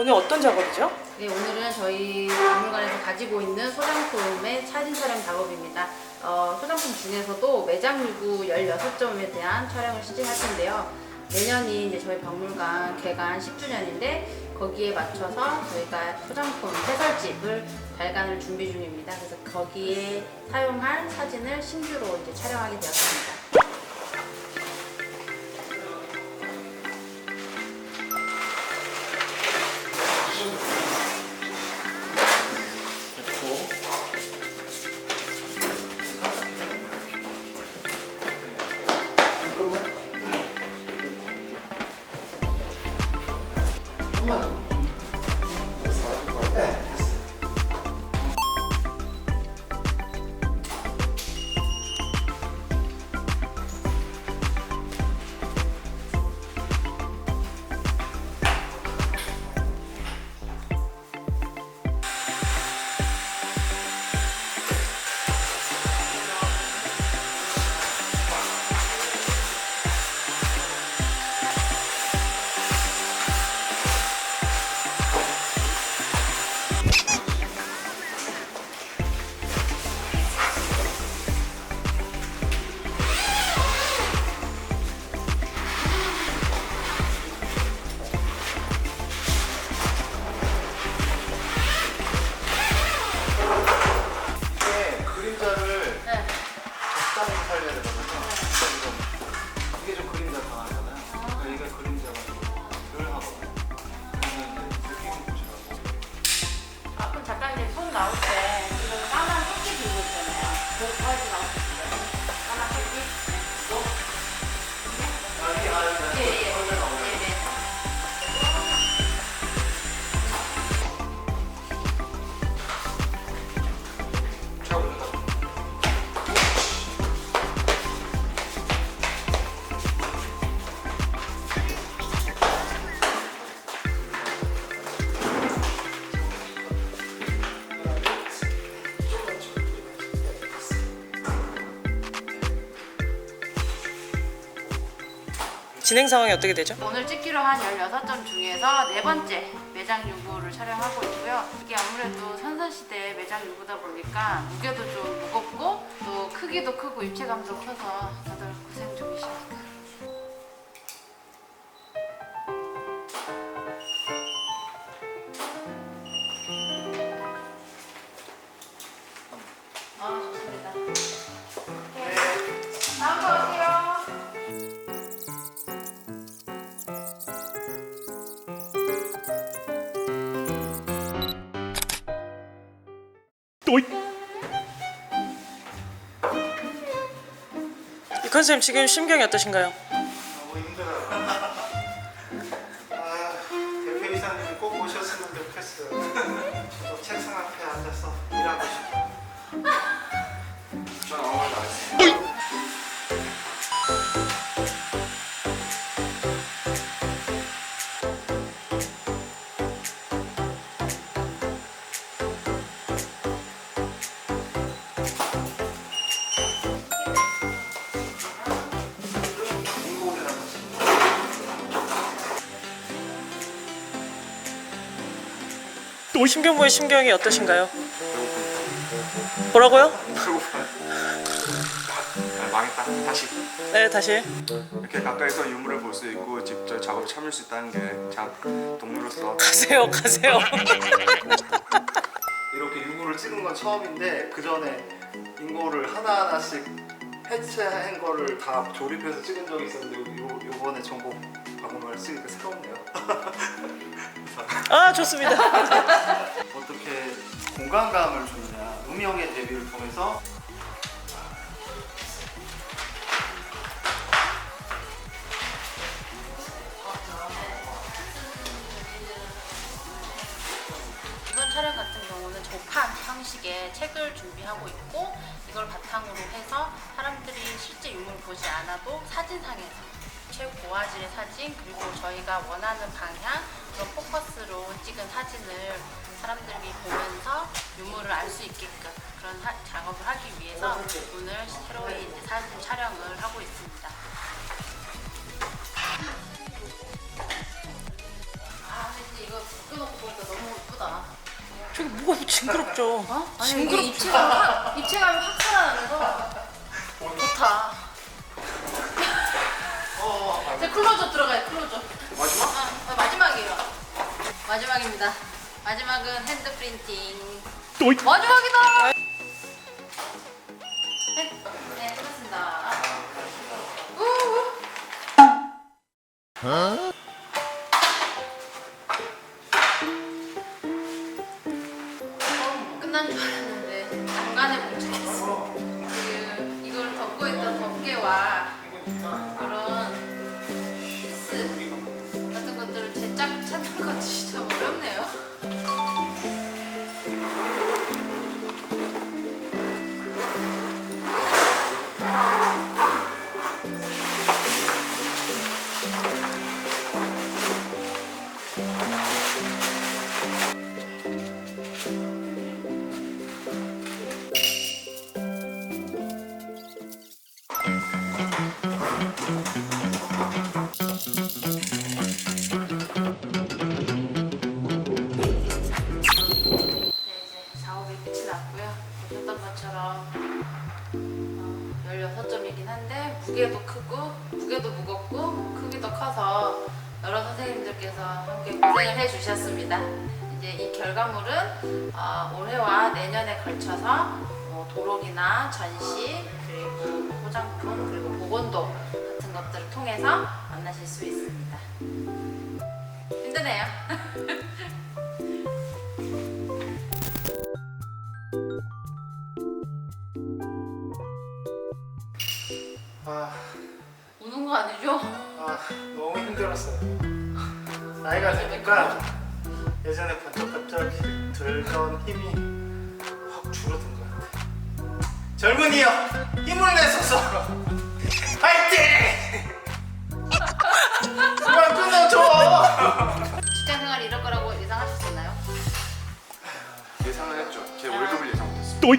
오늘 어떤 작업이죠? 네, 오늘은 저희 박물관에서 가지고 있는 소장품의 사진 촬영 작업입니다. 어, 소장품 중에서도 매장 유구 16점에 대한 촬영을 실제할 텐데요. 내년이 이제 저희 박물관 개관 10주년인데 거기에 맞춰서 저희가 소장품 해설집을 발간을 준비 중입니다. 그래서 거기에 사용할 사진을 신규로 이제 촬영하게 되었습니다. 이게 진행 상황이 어떻게 되죠? 오늘 찍기로 한 16점 중에서 네 번째 매장 유구를 촬영하고 있고요. 이게 아무래도 선사시대 매장 유구다 보니까 무게도 좀 무겁고 또 크기도 크고 입체감도 커서 다들 고생 중이시니까. 이 컨셉 지금 심경이 어떠신가요? 너무 힘들어요. 아, 대표 이사님 꼭 오셨으면 좋겠어요. 저도 책상 앞에 앉아서 일하고 싶어요. 또 심경부의 심경이 어떠신가요? 뭐라고요? 배고파요. 아, 망했다. 다시 네 다시 이렇게 가까이서 유물을 볼 수 있고 직접 작업에 참을 수 있다는 게참 동료로서 가세요 가세요 이렇게 유구를 찍은 건 처음인데 그 전에 인고를 하나하나씩 해체한 거를 다 조립해서 찍은 적이 있었는데 요, 요번에 전국 박물관을 찍으니까 새롭네요. 아 좋습니다. 어떻게 공간감을 줬냐? 음영의 대비를 통해서? 이번 촬영 같은 경우는 조판 형식의 책을 준비하고 있고 이걸 바탕으로 해서 사람들이 실제 유물을 보지 않아도 사진상에서 최고화질의 사진 그리고 저희가 원하는 방향 그런 포커스로 찍은 사진을 사람들이 보면서 유물을 알 수 있게끔 그런 하- 작업을 하기 위해서 오늘 새로이 이제 사진 촬영을 하고 있습니다. 아, 근데 이거 묶어놓고 오 징그럽죠. 어? 아니 이게 입체감 확, 입체감이 확 살아나면서 좋다. 이제 클로저 들어가요. 클로저. 마지막? 아, 아, 마지막입니다. 마지막은 핸드 프린팅. 또이. 마지막이다. 네, 네, 끝났습니다. 우우. 어, 끝난 줄 알았는데 중간에 멈췄어. 무게도 크고 무게도 무겁고 크기도 커서 여러 선생님들께서 함께 고생을 해주셨습니다. 이제 이 결과물은 어, 올해와 내년에 걸쳐서 뭐 도록이나 전시 그리고 포장품 그리고 보건도 같은 것들을 통해서 만나실 수 있습니다. 힘드네요. 아, 우는 거 아니죠? 아 너무 힘들었어요. 나이가 드니까 예전에 번쩍번쩍 들던 힘이 확 줄어든 것 같아. 젊은이여 힘을 내소서 파이팅! 그만 끝내줘. 직장 생활 이럴 거라고 예상하셨었나요? 예상을 했죠. 제 월급을 예상 못했어요. 또이.